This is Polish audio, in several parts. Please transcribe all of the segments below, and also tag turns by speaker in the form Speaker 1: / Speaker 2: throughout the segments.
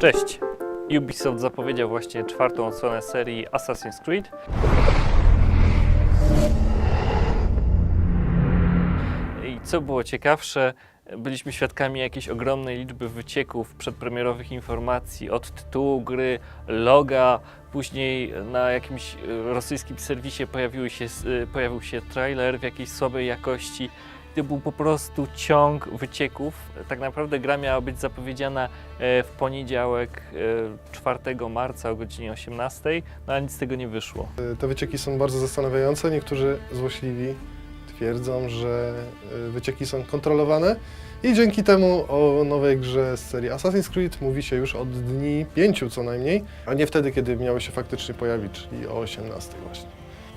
Speaker 1: Cześć! Ubisoft zapowiedział właśnie czwartą odsłonę serii Assassin's Creed. I co było ciekawsze, byliśmy świadkami jakiejś ogromnej liczby wycieków przedpremierowych informacji od tytułu gry, loga, później na jakimś e, rosyjskim serwisie pojawiły się, e, pojawił się trailer w jakiejś słabej jakości. To był po prostu ciąg wycieków. Tak naprawdę gra miała być zapowiedziana e, w poniedziałek e, 4 marca o godzinie 18, no a nic z tego nie wyszło.
Speaker 2: Y, Te wycieki są bardzo zastanawiające. Niektórzy złośliwi twierdzą, że wycieki są kontrolowane i dzięki temu o nowej grze z serii Assassin's Creed mówi się już od dni pięciu co najmniej, a nie wtedy, kiedy miały się faktycznie pojawić, czyli o 18 właśnie.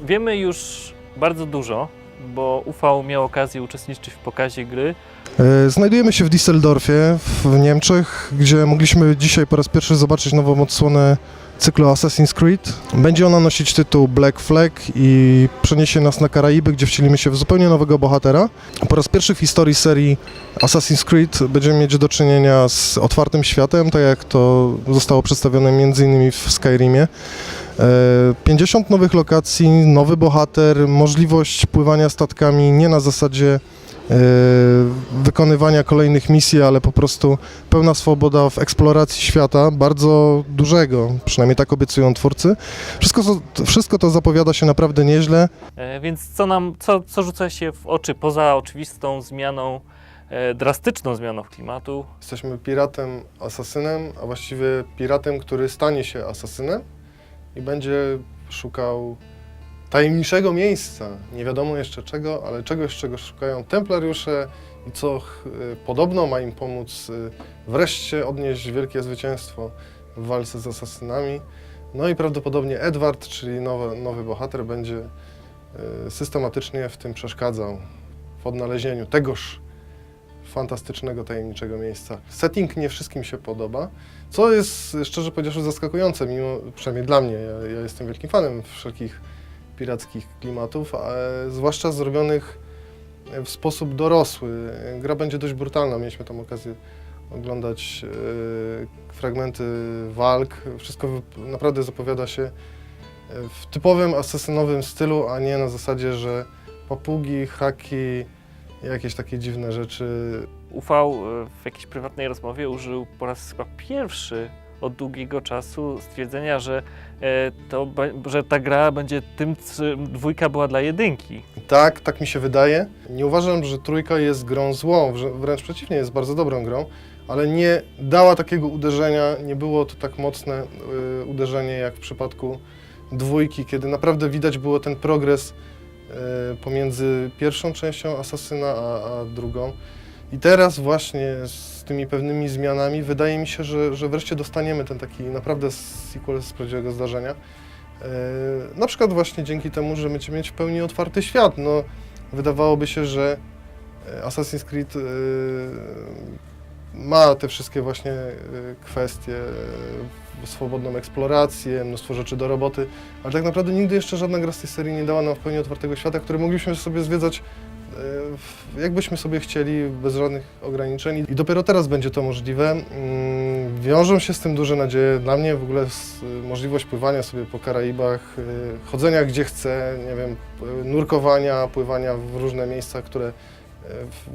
Speaker 1: Wiemy już bardzo dużo, bo UV miał okazję uczestniczyć w pokazie gry.
Speaker 2: E, Znajdujemy się w Düsseldorfie w Niemczech, gdzie mogliśmy dzisiaj po raz pierwszy zobaczyć nową odsłonę cyklu Assassin's Creed. Będzie ona nosić tytuł Black Flag i przeniesie nas na Karaiby, gdzie wcielimy się w zupełnie nowego bohatera. Po raz pierwszy w historii serii Assassin's Creed będziemy mieć do czynienia z otwartym światem, tak jak to zostało przedstawione m.in. w Skyrimie. E, 50 nowych lokacji, nowy bohater, możliwość pływania statkami nie na zasadzie e, wykonywania kolejnych misji, ale po prostu pełna swoboda w eksploracji świata, bardzo dużego, przynajmniej tak obiecują twórcy. Wszystko, to- wszystko to zapowiada się naprawdę nieźle.
Speaker 1: E, Więc co nam, co, co rzuca się w oczy poza oczywistą zmianą, e, drastyczną zmianą klimatu?
Speaker 2: Jesteśmy piratem, asasynem, a właściwie piratem, który stanie się asasynem i będzie szukał tajemniczego miejsca, nie wiadomo jeszcze czego, ale czegoś, czego szukają templariusze i co y, podobno ma im pomóc y, wreszcie odnieść wielkie zwycięstwo w walce z asasynami. No i prawdopodobnie Edward, czyli nowy, nowy bohater, będzie y, systematycznie w tym przeszkadzał, w odnalezieniu tegoż fantastycznego, tajemniczego miejsca. Setting nie wszystkim się podoba, co jest szczerze powiedziawszy zaskakujące, mimo, przynajmniej dla mnie, ja, ja jestem wielkim fanem wszelkich pirackich klimatów, a, zwłaszcza zrobionych w sposób dorosły. Gra będzie dość brutalna, mieliśmy tam okazję oglądać e, fragmenty walk. Wszystko naprawdę zapowiada się w typowym asesynowym stylu, a nie na zasadzie, że papugi, haki, jakieś takie dziwne rzeczy.
Speaker 1: UV e, w jakiejś prywatnej rozmowie użył po raz chyba pierwszy od długiego czasu stwierdzenia, że, e, to, że ta gra będzie tym, czym dwójka była dla jedynki.
Speaker 2: Tak, tak mi się wydaje. Nie uważam, że trójka jest grą złą, wręcz przeciwnie, jest bardzo dobrą grą, ale nie dała takiego uderzenia, nie było to tak mocne y, uderzenie jak w przypadku dwójki, kiedy naprawdę widać było ten progres pomiędzy pierwszą częścią Asasyna a, a drugą. I teraz właśnie z tymi pewnymi zmianami wydaje mi się, że, że wreszcie dostaniemy ten taki naprawdę sequel z prawdziwego zdarzenia. E, Na przykład właśnie dzięki temu, że będziemy mieć w pełni otwarty świat. No, wydawałoby się, że e, Assassin's Creed e, ma te wszystkie właśnie e, kwestie, e, swobodną eksplorację, mnóstwo rzeczy do roboty, ale tak naprawdę nigdy jeszcze żadna gra z tej serii nie dała nam w pełni otwartego świata, który mogliśmy sobie zwiedzać w- jakbyśmy sobie chcieli, bez żadnych ograniczeń. I dopiero teraz będzie to możliwe. Mm, Wiążą się z tym duże nadzieje. Dla mnie w ogóle możliwość pływania sobie po Karaibach, y, chodzenia gdzie chcę, nie wiem, nurkowania, pływania w różne miejsca, które y,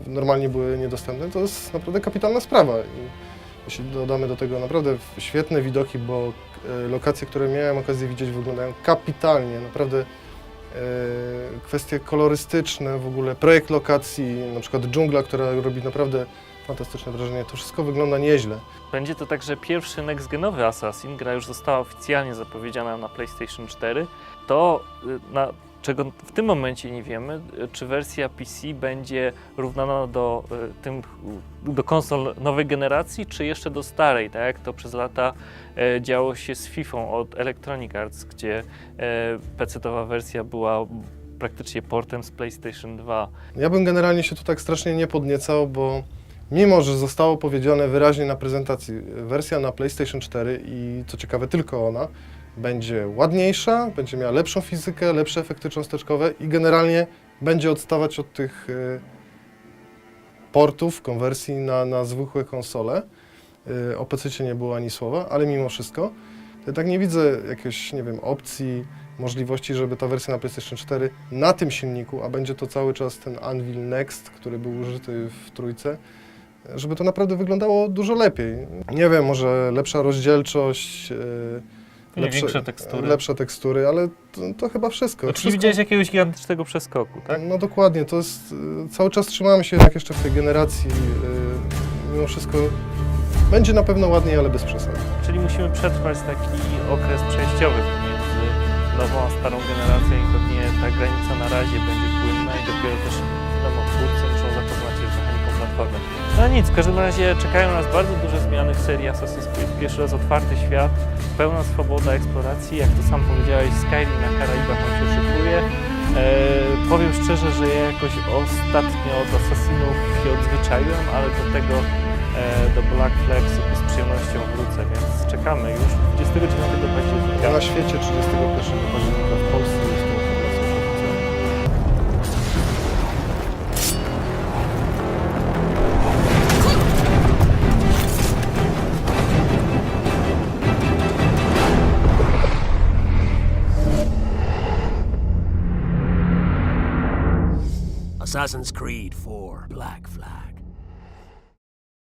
Speaker 2: normalnie były niedostępne, to jest naprawdę kapitalna sprawa. I jeśli dodamy do tego naprawdę świetne widoki, bo y, lokacje, które miałem okazję widzieć, wyglądają kapitalnie, naprawdę e, kwestie kolorystyczne, w ogóle projekt lokacji, na przykład dżungla, która robi naprawdę fantastyczne wrażenie. To wszystko wygląda nieźle.
Speaker 1: Będzie to także pierwszy next-genowy Assassin. Gra już została oficjalnie zapowiedziana na PlayStation 4. To, y, na, czego w tym momencie nie wiemy, y, czy wersja PC będzie równana do, y, tym, do konsol nowej generacji, czy jeszcze do starej, tak jak to przez lata e, działo się z FIFA od Electronic Arts, gdzie e, PC-towa wersja była praktycznie portem z PlayStation 2.
Speaker 2: Ja bym generalnie się tu tak strasznie nie podniecał, bo mimo, że zostało powiedziane wyraźnie na prezentacji, wersja na PlayStation 4 i co ciekawe tylko ona, będzie ładniejsza, będzie miała lepszą fizykę, lepsze efekty cząsteczkowe i generalnie będzie odstawać od tych y, portów, konwersji na, na zwykłe konsole. y, o PC nie było ani słowa, ale mimo wszystko, to tak nie widzę jakiejś, nie wiem, opcji, możliwości, żeby ta wersja na PlayStation 4 na tym silniku, a będzie to cały czas ten Anvil Next, który był użyty w trójce, żeby to naprawdę wyglądało dużo lepiej. Nie wiem, może lepsza rozdzielczość, yy,
Speaker 1: Nie, większe tekstury.
Speaker 2: lepsze tekstury, ale to, to chyba wszystko.
Speaker 1: No, czyli
Speaker 2: wszystko
Speaker 1: widziałeś jakiegoś gigantycznego przeskoku, tak?
Speaker 2: no dokładnie, to jest, y, cały czas trzymamy się jednak jeszcze w tej generacji, y, mimo wszystko będzie na pewno ładniej, ale bez przesady.
Speaker 1: Czyli musimy przetrwać taki okres przejściowy pomiędzy nową a starą generacją i pewnie ta granica na razie będzie płynna i dopiero też wiadomo, twórcy muszą zapoznać się z mechaniką platformy. No nic, w każdym razie czekają nas bardzo duże zmiany w serii Assassin's Creed. Pierwszy raz otwarty świat, pełna swoboda eksploracji, jak to sam powiedziałeś, Skyrim na Karaibach nam się szykuje. E, powiem szczerze, że ja jakoś ostatnio od Assassinów się odzwyczaiłem, ale do tego e, do Black Flag z przyjemnością wrócę, więc czekamy już 29 października.
Speaker 2: Na świecie 31
Speaker 3: Assassin's Creed 4 Black Flag.